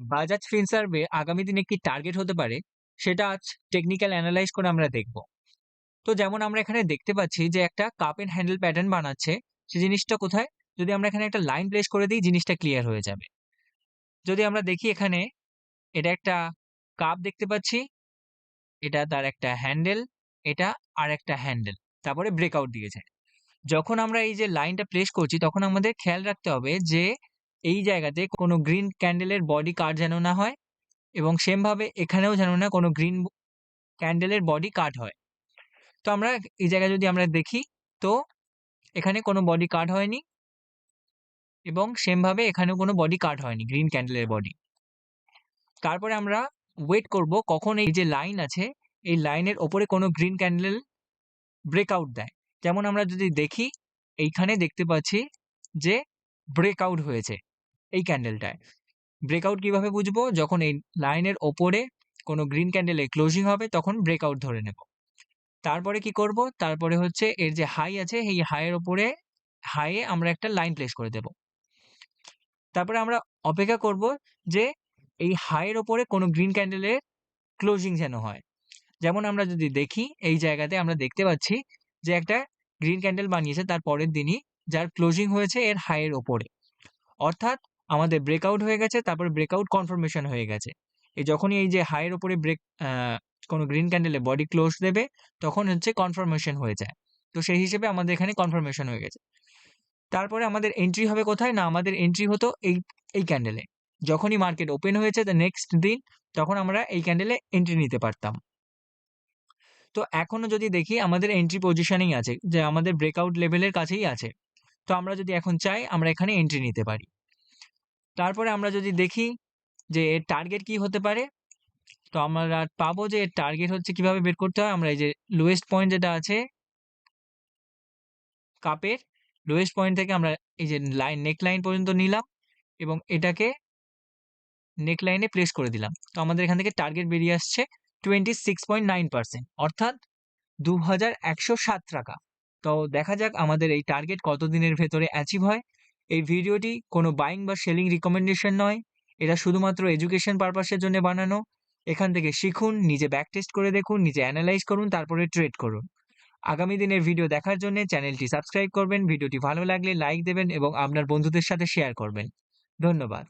বাজাজ ফিনসার্ভে আগামী দিনে কি টার্গেট হতে পারে? সেটা আজ টেকনিক্যাল অ্যানালাইজ করে আমরা দেখব। তো যেমন আমরা এখানে দেখতে পাচ্ছি যে একটা কাপ এন্ড হ্যান্ডেল প্যাটার্ন বানাচ্ছে। সে জিনিসটা কোথায়? যদি আমরা এখানে একটা লাইন প্লেস করে দিই, জিনিসটা ক্লিয়ার হয়ে যাবে। যদি আমরা দেখি এখানে, এটা একটা কাপ দেখতে পাচ্ছি। এটা তার একটা হ্যান্ডেল এটা আর একটা হ্যান্ডেল তারপরে ব্রেকআউট দিয়েছে যখন আমরা এই যে লাইনটা প্লেস করছি, তখন আমাদের খেয়াল রাখতে হবে যে এই জায়গাতে কোনো গ্রিন ক্যান্ডেলের বডি কাট যেন না হয় এবং সেমভাবে এখানেও যেন না কোনো গ্রিন ক্যান্ডেলের বডি কাট হয়। তো আমরা এই জায়গায় যদি আমরা দেখি, তো এখানে কোনো বডি কাট হয়নি এবং সেমভাবে এখানেও কোনো বডি কাট হয়নি গ্রিন ক্যান্ডেলের বডি তারপরে আমরা ওয়েট করব কখন এই যে লাইন আছে, এই লাইনের ওপরে কোনো গ্রিন ক্যান্ডেল ব্রেকআউট দেয়। যেমন আমরা যদি দেখি, এইখানে দেখতে পাচ্ছি যে ব্রেকআউট হয়েছে। এই ক্যান্ডেলটায় ব্রেকআউট কীভাবে বুঝব? যখন এই লাইনের ওপরে কোনো গ্রিন ক্যান্ডেলে ক্লোজিং হবে, তখন ব্রেকআউট ধরে নেব। তারপরে কি করব? তারপরে হচ্ছে এর যে হাই আছে, এই হাইয়ের ওপরে হাইয়ে আমরা একটা লাইন প্লেস করে দেব। তারপরে আমরা অপেক্ষা করব যে এই হাইয়ের ওপরে কোনো গ্রিন ক্যান্ডেলের ক্লোজিং যেন হয়। যেমন আমরা যদি দেখি, এই জায়গাতে আমরা দেখতে পাচ্ছি যে একটা গ্রিন ক্যান্ডেল বানিয়েছে, তার পরের দিনই যার ক্লোজিং হয়েছে এর হাইয়ের ওপরে। অর্থাৎ আমাদের ব্রেকআউট হয়ে গেছে, তারপরে ব্রেকআউট কনফার্মেশন হয়ে গেছে। এই যখনই এই যে হাইয়ের ওপরে ব্রেক কোনো গ্রিন ক্যান্ডেলে বডি ক্লোজ দেবে, তখন হচ্ছে কনফার্মেশন হয়ে যায়। তো সেই হিসেবে আমাদের এখানে কনফার্মেশন হয়ে গেছে। তারপরে আমাদের এন্ট্রি হবে কোথায়? না, আমাদের এন্ট্রি হতো এই এই ক্যান্ডেলে যখনই মার্কেট ওপেন হয়েছে দ্য নেক্সট দিন, তখন আমরা এই ক্যান্ডেলে এন্ট্রি নিতে পারতাম। তো এখনও যদি দেখি, আমাদের এন্ট্রি পজিশনেই আছে, যে আমাদের ব্রেকআউট লেভেলের কাছেই আছে। তো আমরা যদি এখন চাই, আমরা এখানে এন্ট্রি নিতে পারি। তারপরে আমরা যদি দেখি যে এর টার্গেট কি হতে পারে, তো আমরা পাবো যে এর টার্গেট হচ্ছে কীভাবে বের করতে হয়, আমরা এই যে লোয়েস্ট পয়েন্ট যেটা আছে কাপের লোয়েস্ট পয়েন্ট থেকে আমরা এই যে লাইন নেক লাইন পর্যন্ত নিলাম এবং এটাকে নেক লাইনে প্লেস করে দিলাম। তো আমাদের এখান থেকে টার্গেট বেরিয়ে আসছে twenty six point nine percent অর্থাৎ দু হাজার একশো সাত টাকা। তো দেখা যাক আমাদের এই টার্গেট কত দিনের ভেতরে অ্যাচিভ হয়। এই ভিডিওটি কোনো বাইং বা সেলিং রিকমেন্ডেশন নয়। এটা শুধুমাত্র এডুকেশন পারপাসের জন্য বানানো। এখান থেকে শিখুন, নিজে ব্যাক টেস্ট করে দেখুন, নিজে অ্যানালাইজ করুন, তারপরে ট্রেড করুন। আগামী দিনের ভিডিও দেখার জন্য চ্যানেলটি সাবস্ক্রাইব করবেন। ভিডিওটি ভালো লাগলে লাইক দেবেন এবং আপনার বন্ধুদের সাথে শেয়ার করবেন। ধন্যবাদ।